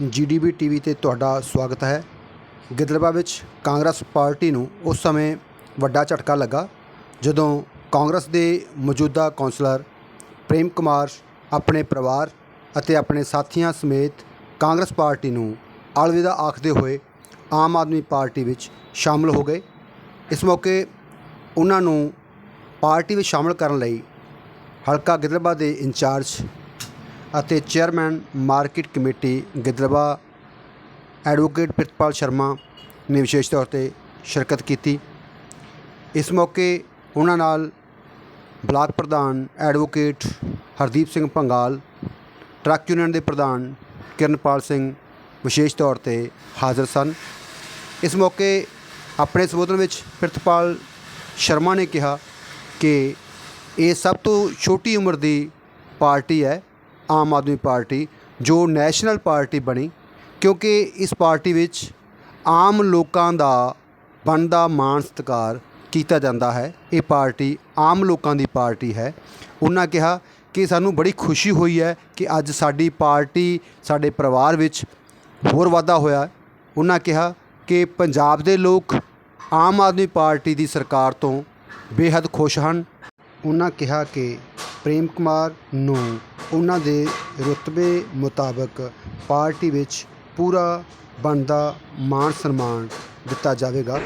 ਜੀਡੀਬੀ TV ਤੇ ਤੁਹਾਡਾ ਸਵਾਗਤ ਹੈ। ਗਿੱਦੜਬਾਹਾ ਵਿੱਚ ਕਾਂਗਰਸ ਪਾਰਟੀ ਨੂੰ ਉਸ ਸਮੇਂ ਵੱਡਾ ਝਟਕਾ ਲੱਗਾ, ਜਦੋਂ ਕਾਂਗਰਸ ਦੇ ਮੌਜੂਦਾ ਕੌਂਸਲਰ ਪ੍ਰੇਮ ਕੁਮਾਰ ਆਪਣੇ ਪਰਿਵਾਰ ਅਤੇ ਆਪਣੇ ਸਾਥੀਆਂ ਸਮੇਤ ਕਾਂਗਰਸ ਪਾਰਟੀ ਨੂੰ ਅਲਵਿਦਾ ਆਖਦੇ ਹੋਏ ਆਮ ਆਦਮੀ ਪਾਰਟੀ ਵਿੱਚ ਸ਼ਾਮਲ ਹੋ ਗਏ। ਇਸ ਮੌਕੇ ਉਹਨਾਂ ਨੂੰ ਪਾਰਟੀ ਵਿੱਚ ਸ਼ਾਮਲ ਕਰਨ ਲਈ ਹਲਕਾ ਗਿੱਦੜਬਾਹਾ ਦੇ ਇੰਚਾਰਜ ਅਤੇ chairman market committee Gidderbaha advocate Pritpal Sharma ਨੇ ਵਿਸ਼ੇਸ਼ ਤੌਰ ਤੇ ਸ਼ਿਰਕਤ ਕੀਤੀ। ਇਸ ਮੌਕੇ ਉਹਨਾਂ ਨਾਲ ਬਲਾਕ ਪ੍ਰਧਾਨ advocate Hardeep Singh Bhangal, truck union ਦੇ ਪ੍ਰਧਾਨ ਕਿਰਨਪਾਲ ਸਿੰਘ ਵਿਸ਼ੇਸ਼ ਤੌਰ ਤੇ ਹਾਜ਼ਰ ਸਨ। ਇਸ ਮੌਕੇ ਆਪਣੇ ਸੰਬੋਧਨ ਵਿੱਚ ਪ੍ਰਿਤਪਾਲ ਸ਼ਰਮਾ ਨੇ ਕਿਹਾ ਕਿ ਇਹ ਸਭ ਤੋਂ ਛੋਟੀ ਉਮਰ ਦੀ ਪਾਰਟੀ ਹੈ। ਆਮ ਆਦਮੀ ਪਾਰਟੀ ਜੋ ਨੈਸ਼ਨਲ ਪਾਰਟੀ ਬਣੀ, ਕਿਉਂਕਿ ਇਸ ਪਾਰਟੀ ਵਿੱਚ ਆਮ ਲੋਕਾਂ ਦਾ ਬਣਦਾ ਮਾਣ ਸਤਿਕਾਰ ਕੀਤਾ ਜਾਂਦਾ ਹੈ। ਇਹ ਪਾਰਟੀ ਆਮ ਲੋਕਾਂ ਦੀ ਪਾਰਟੀ ਹੈ। ਉਹਨਾਂ ਕਿਹਾ ਕਿ ਸਾਨੂੰ ਬੜੀ ਖੁਸ਼ੀ ਹੋਈ ਹੈ ਕਿ ਅੱਜ ਸਾਡੀ ਪਾਰਟੀ ਸਾਡੇ ਪਰਿਵਾਰ ਵਿੱਚ ਹੋਰ ਵਾਧਾ ਹੋਇਆ। ਉਹਨਾਂ ਕਿਹਾ ਕਿ ਪੰਜਾਬ ਦੇ ਲੋਕ ਆਮ ਆਦਮੀ ਪਾਰਟੀ ਦੀ ਸਰਕਾਰ ਤੋਂ ਬੇਹੱਦ ਖੁਸ਼ ਹਨ। ਉਹਨਾਂ ਕਿਹਾ ਕਿ ਪ੍ਰੇਮ ਕੁਮਾਰ ਨੂੰ ਉਹਨਾਂ ਦੇ ਰੁਤਬੇ ਮੁਤਾਬਕ ਪਾਰਟੀ ਵਿੱਚ ਪੂਰਾ ਬਣਦਾ ਮਾਣ ਸਨਮਾਨ ਦਿੱਤਾ ਜਾਵੇਗਾ।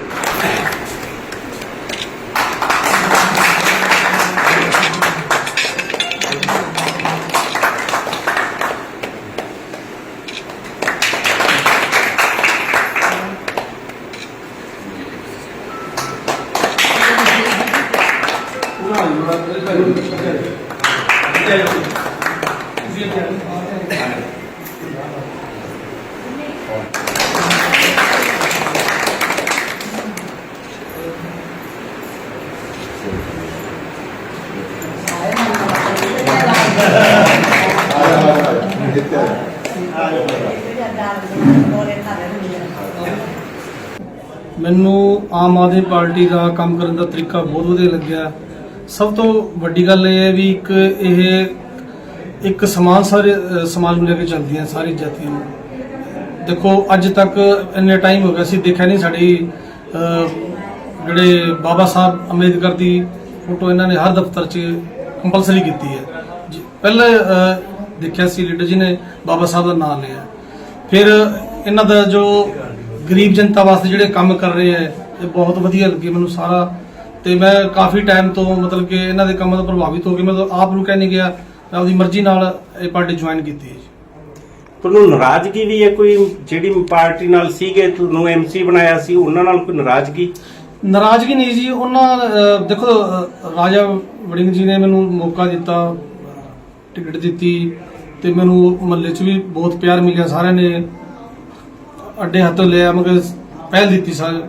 ਮੈਨੂੰ ਆਮ ਆਦਮੀ ਪਾਰਟੀ ਦਾ ਕੰਮ ਕਰਨ ਦਾ ਤਰੀਕਾ ਬਹੁਤ ਵਧੀਆ ਲੱਗਿਆ। ਸਭ ਤੋਂ ਵੱਡੀ ਗੱਲ ਇਹ ਹੈ ਵੀ ਇੱਕ ਇਹ ਇੱਕ ਸਮਾਨ ਸਾਰੇ ਅ, ਸਮਾਜ ਨੂੰ ਲੈ ਕੇ ਚੱਲਦੀਆਂ ਸਾਰੀ ਜਾਤੀਆਂ ਨੂੰ। ਦੇਖੋ ਅੱਜ ਤੱਕ ਇੰਨੇ ਟਾਈਮ ਹੋ ਗਿਆ ਸੀ ਦੇਖਿਆ ਨਹੀਂ ਸਾਡੀ ਅ, ਜਿਹੜੇ ਬਾਬਾ ਸਾਹਿਬ ਅੰਬੇਦਕਰ ਦੀ ਫੋਟੋ ਇਹਨਾਂ ਨੇ ਹਰ ਦਫ਼ਤਰ 'ਚ ਕੰਪਲਸਰੀ ਕੀਤੀ ਹੈ। ਜੀ- ਪਹਿਲੇ ਅ, ਦੇਖਿਆ ਸੀ ਲੀਡਰ ਜੀ ਨੇ ਬਾਬਾ ਸਾਹਿਬ ਦਾ ਨਾਮ ਲਿਆ। ਫਿਰ ਇਹਨਾਂ ਦਾ ਜੋ ਗਰੀਬ ਜਨਤਾ ਵਾਸਤੇ ਜਿਹੜੇ ਕੰਮ ਕਰ ਰਹੇ ਹੈ ਇਹ ਬਹੁਤ ਵਧੀਆ ਲੱਗੇ ਮੈਨੂੰ ਸਾਰਾ। ਤੇ ਮੈਂ ਕਾਫੀ ਟਾਈਮ ਤੋਂ ਮਤਲਬ ਕਿ ਇਹਨਾਂ ਦੇ ਕੰਮਾਂ ਤੋਂ ਪ੍ਰਭਾਵਿਤ ਹੋ ਕੇ ਮੈਂ ਤਾਂ ਆਪ ਨੂੰ ਕਹਿ ਨਹੀਂ ਗਿਆ ਆਪਦੀ ਮਰਜ਼ੀ ਨਾਲ ਇਹ ਪਾਰਟੀ ਜੁਆਇਨ ਕੀਤੀ ਹੈ ਜੀ। ਤੁਹਾਨੂੰ ਨਾਰਾਜ਼ਗੀ ਵੀ ਹੈ ਕੋਈ? ਜਿਹੜੀ ਪਾਰਟੀ ਨਾਲ ਸੀਗੇ ਤੁਹਾਨੂੰ ਐਮਸੀ ਬਣਾਇਆ ਸੀ ਉਹਨਾਂ ਨਾਲ ਕੋਈ ਨਾਰਾਜ਼ਗੀ? ਨਾਰਾਜ਼ਗੀ ਨਹੀਂ ਜੀ ਉਹਨਾਂ ਅਹ, ਦੇਖੋ ਅਹ, ਰਾਜਾ ਵੜਿੰਗ ਜੀ ਨੇ ਮੈਨੂੰ ਮੌਕਾ ਦਿੱਤਾ ਟਿਕਟ ਦਿੱਤੀ ਤੇ ਮੈਨੂੰ ਮਹੱਲੇ 'ਚ ਵੀ ਬਹੁਤ ਪਿਆਰ ਮਿਲਿਆ ਸਾਰਿਆਂ ਨੇ ਅੱਡੇ ਹੱਥੋਂ ਲਿਆ ਮਗਰ ਪਹਿਲ ਦਿੱਤੀ ਸਾਰ।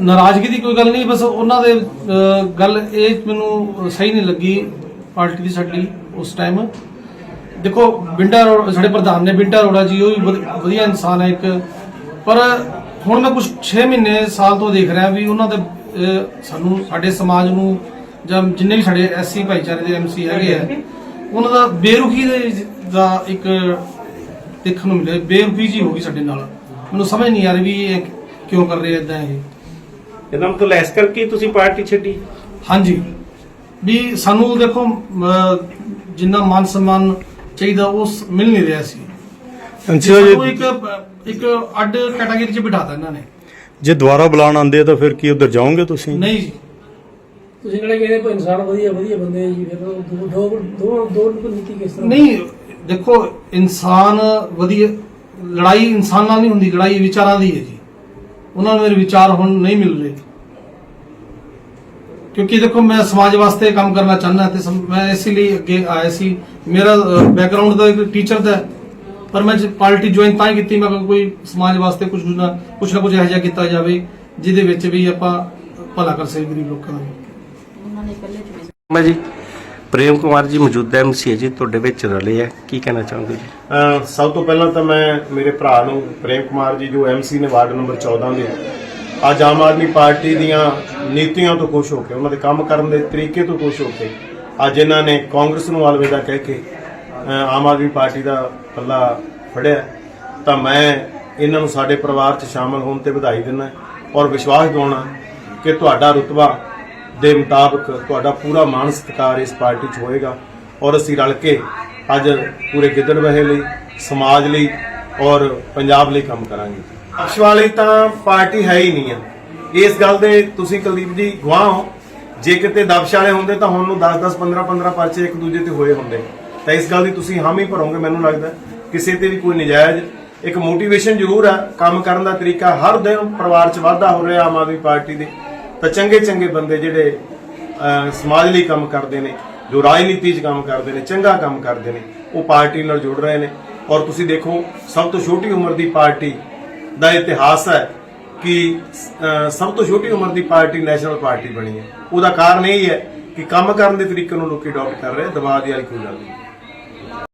ਨਾਰਾਜ਼ਗੀ ਦੀ ਕੋਈ ਗੱਲ ਨਹੀਂ ਬਸ ਉਹਨਾਂ ਦੇ ਅਹ, ਗੱਲ ਇਹ ਮੈਨੂੰ ਸਹੀ ਨਹੀਂ ਲੱਗੀ ਪਾਰਟੀ ਦੀ ਸਾਡੀ ਉਸ ਟਾਈਮ ਦੇਖੋ ਬਿੰਡਾ ਰੋ- ਸਾਡੇ ਪ੍ਰਧਾਨ ਨੇ ਬਿੰਡਾ ਰੋੜਾ ਜੀ ਉਹ ਵੀ ਵਧ- ਵਧੀਆ ਇਨਸਾਨ ਹੈ ਇੱਕ। ਪਰ ਹੁਣ ਮੈਂ ਕੁਝ 6 ਮਹੀਨੇ ਸਾਲ ਤੋਂ ਦੇਖ ਰਿਹਾ ਵੀ ਉਹਨਾਂ ਦੇ ਅਹ, ਸਾਨੂੰ ਸਾਡੇ ਸਮਾਜ ਨੂੰ ਜਾਂ ਜਿੰਨੇ ਵੀ ਸਾਡੇ ਐਸਸੀ ਭਾਈਚਾਰੇ ਦੇ ਐਮਸੀ ਹੈਗੇ ਆ ਉਹਨਾਂ ਦਾ ਬੇਰੁਖੀ ਦੇ ਦਾ ਇੱਕ ਦੇਖਣ ਨੂੰ ਮਿਲਿਆ। ਬੇਰੁਖੀ ਜੀ ਹੋ ਗਈ ਸਾਡੇ ਨਾਲ। ਮੈਨੂੰ ਸਮਝ ਨਹੀਂ ਆ ਰਹੀ ਵੀ ਇਹ ਕਿਉਂ ਕਰ ਰਹੇ ਇਦਾਂ ਇਹ। ਇਹਨਾਂ ਨੂੰ ਤਾਂ ਲੈਸ ਕਰਕੇ ਹੀ ਤੁਸੀਂ ਪਾਰਟੀ ਛੱਡੀ। ਹਾਂਜੀ। ਵੀ ਸਾਨੂੰ ਦੇਖੋ ਜਿੰਨਾ ਮਾਨ ਸਨਮਾਨ ਚਾਹੀਦਾ ਉਹ ਮਿਲ ਨਹੀਂ ਰਿਹਾ ਸੀ। ਸਾਨੂੰ ਜੀ। ਇੱਕ ਇੱਕ ਅੱਡ ਕੈਟਾਗਰੀ 'ਚ ਬਿਠਾਤਾ ਇਹਨਾਂ ਨੇ। ਜੇ ਦੁਬਾਰਾ ਬੁਲਾਉਣ ਆਉਂਦੇ ਆ ਤਾਂ ਫਿਰ ਕੀ ਉਧਰ ਜਾਓਗੇ ਤੁਸੀਂ? ਨਹੀਂ ਜੀ। ਤੁਸੀਂ ਕਿਹੜੇ ਕਹਿੰਦੇ ਕੋਈ ਇਨਸਾਨ ਵਧੀਆ ਵਧੀਆ ਬੰਦੇ ਆ ਜੀ ਫਿਰ ਉਹ ਦੋ ਦੋ ਦੋ ਦੋ ਨੂੰ ਨੀਤੀ ਕਿਸ ਤਰ੍ਹਾਂ? ਨਹੀਂ ਦੇਖੋ ਇਨਸਾਨ ਵਧੀਆ ਲੜਾਈ ਇਨਸਾਨ ਨਾਲ ਨਹੀਂ ਹੁੰਦੀ ਲੜਾਈ ਵਿਚਾਰਾਂ ਦੀ ਹੈ ਜੀ। ਉਹਨਾਂ ਨੂੰ ਮੇਰੇ ਵਿਚਾਰ ਹੁਣ ਨਹੀਂ ਮਿਲ ਰਹੇ। ਕਿਉਂਕਿ ਦੇਖੋ ਮੈਂ ਸਮਾਜ ਵਾਸਤੇ ਕੰਮ ਕਰਨਾ ਚਾਹੁੰਦਾ ਤੇ ਸਮ- ਮੈਂ ਇਸ ਲਈ ਅੱਗੇ ਆਇਆ ਸੀ। ਮੇਰਾ ਬੈਕਗ੍ਰਾਉਂਡ ਦਾ ਇੱਕ ਟੀਚਰ ਦਾ ਹੈ। ਪਰ ਮੈਂ ਜੇ ਪਾਰਟੀ ਜੁਆਇਨ ਤਾਂ ਹੀ ਕੀਤੀ ਮੈਂ ਕਿਹਾ ਕੋਈ ਸਮਾਜ ਵਾਸਤੇ ਕੁਝ ਨਾ ਕੁਝ ਨਾ ਕੁਝ ਇਹੋ ਜਿਹਾ ਕੀਤਾ ਜਾਵੇ ਜਿਹਦੇ ਵਿੱਚ ਵੀ ਆਪਾਂ ਭਲਾ ਕਰ ਸਕੀਏ ਗਰੀਬ ਲੋਕਾਂ ਦਾ। ਮੈਂ ਜੀ ਪ੍ਰੇਮ ਕੁਮਾਰ ਜੀ ਮੌਜੂਦਾ ਐਮਸੀ ਹੈ ਜੀ ਤੁਹਾਡੇ ਵਿੱਚ ਰਲੇ ਆ ਕੀ ਕਹਿਣਾ ਚਾਹੋਗੇ ਜੀ? ਸਭ ਤੋਂ ਪਹਿਲਾਂ ਤਾਂ ਮੈਂ ਮੇਰੇ ਭਰਾ ਨੂੰ ਪ੍ਰੇਮ ਕੁਮਾਰ ਜੀ ਜੋ ਐਮਸੀ ਨੇ ਵਾਰਡ ਨੰਬਰ 14 ਦੇ ਅੱਜ ਆਮ ਆਦਮੀ ਪਾਰਟੀ ਦੀਆਂ ਨੀਤੀਆਂ ਤੋਂ ਖੁਸ਼ ਹੋ ਕੇ, ਉਹਨਾਂ ਦੇ ਕੰਮ ਕਰਨ ਦੇ ਤਰੀਕੇ ਤੋਂ ਖੁਸ਼ ਹੋ ਕੇ, ਅੱਜ ਇਹਨਾਂ ਨੇ ਕਾਂਗਰਸ ਨੂੰ ਅਲਵਿਦਾ ਕਹਿ ਕੇ ਆਮ ਆਦਮੀ ਪਾਰਟੀ ਦਾ ਪੱਲਾ ਫੜਿਆ। ਤਾਂ ਮੈਂ ਇਹਨਾਂ ਨੂੰ ਸਾਡੇ ਪਰਿਵਾਰ 'ਚ ਸ਼ਾਮਲ ਹੋਣ ਤੇ ਵਧਾਈ ਦਿੰਦਾ ਔਰ ਵਿਸ਼ਵਾਸ ਦਿਵਾਉਣਾ ਕਿ ਤੁਹਾਡਾ ਰੁਤਬਾ ਦੇ ਮੁਤਾਬਕ ਤੁਹਾਡਾ ਪੂਰਾ ਮਾਣ ਸਤਿਕਾਰ ਇਸ ਪਾਰਟੀ 'ਚ ਹੋਏਗਾ ਔਰ ਅਸੀਂ ਰਲ ਕੇ ਅੱਜ ਪੂਰੇ ਗਿੱਦੜ ਗਿੱਦੜਬਾਹੇ ਲਈ, ਸਮਾਜ ਲਈ ਔਰ ਪੰਜਾਬ ਲਈ ਕੰਮ ਕਰਾਂਗੇ। ਪਕਸ਼ ਵਾਲੀ ਤਾਂ ਪਾਰਟੀ ਹੈ ਹੀ ਨਹੀਂ ਹੈ ਇਸ ਗੱਲ ਦੇ ਤੁਸੀਂ ਕੁਲਦੀਪ ਜੀ ਗਵਾਹ ਹੋ। ਜੇ ਕਿਤੇ ਦਬਸ਼ ਵਾਲੇ ਹੁੰਦੇ ਤਾਂ ਹੁਣ ਨੂੰ 10 10 15 15 ਪਰਚੇ ਇੱਕ ਦੂਜੇ ਤੇ ਹੋਏ ਹੁੰਦੇ। ਤਾਂ ਇਸ ਗੱਲ ਦੀ ਤੁਸੀਂ ਹਾਮੀ ਭਰੋਗੇ ਮੈਨੂੰ ਲੱਗਦਾ। ਕਿਸੇ ਤੇ ਵੀ ਕੋਈ ਨਜਾਇਜ਼, ਇੱਕ ਮੋਟੀਵੇਸ਼ਨ ਜ਼ਰੂਰ ਹੈ ਕੰਮ ਕਰਨ ਦਾ ਤਰੀਕਾ ਹਰ ਦਿਨ ਪਰਿਵਾਰ 'ਚ ਵਾਧਾ ਹੋ ਰਿਹਾ ਆਮ ਆਦਮੀ ਪਾਰਟੀ ਦੇ। ਤਾਂ ਚੰਗੇ ਚੰਗੇ ਬੰਦੇ ਜਿਹੜੇ ਸਮਾਜ ਲਈ ਕੰਮ ਕਰਦੇ ਨੇ, ਜੋ ਰਾਜਨੀਤੀ 'ਚ ਕੰਮ ਕਰਦੇ ਨੇ, ਚੰਗਾ ਕੰਮ ਕਰਦੇ ਨੇ, ਉਹ ਪਾਰਟੀ ਨਾਲ ਜੁੜ ਰਹੇ ਨੇ। ਔਰ ਤੁਸੀਂ ਦੇਖੋ, ਸਭ ਤੋਂ ਛੋਟੀ ਉਮਰ ਦੀ ਪਾਰਟੀ ਦਾ ਇਤਿਹਾਸ ਹੈ ਕਿ ਸਭ ਤੋਂ ਛੋਟੀ ਉਮਰ ਦੀ ਪਾਰਟੀ ਨੈਸ਼ਨਲ ਪਾਰਟੀ ਬਣੀ ਹੈ। ਉਹਦਾ ਕਾਰਨ ਇਹ ਹੀ ਹੈ ਕਿ ਕੰਮ ਕਰਨ ਦੇ ਤਰੀਕੇ ਨੂੰ ਲੋਕੀ ਅਡਾਪਟ ਕਰ ਰਹੇ ਦਬਾਅ ਦੀ ਵਾਲੀ ਕੋਈ ਗੱਲ ਨਹੀਂ।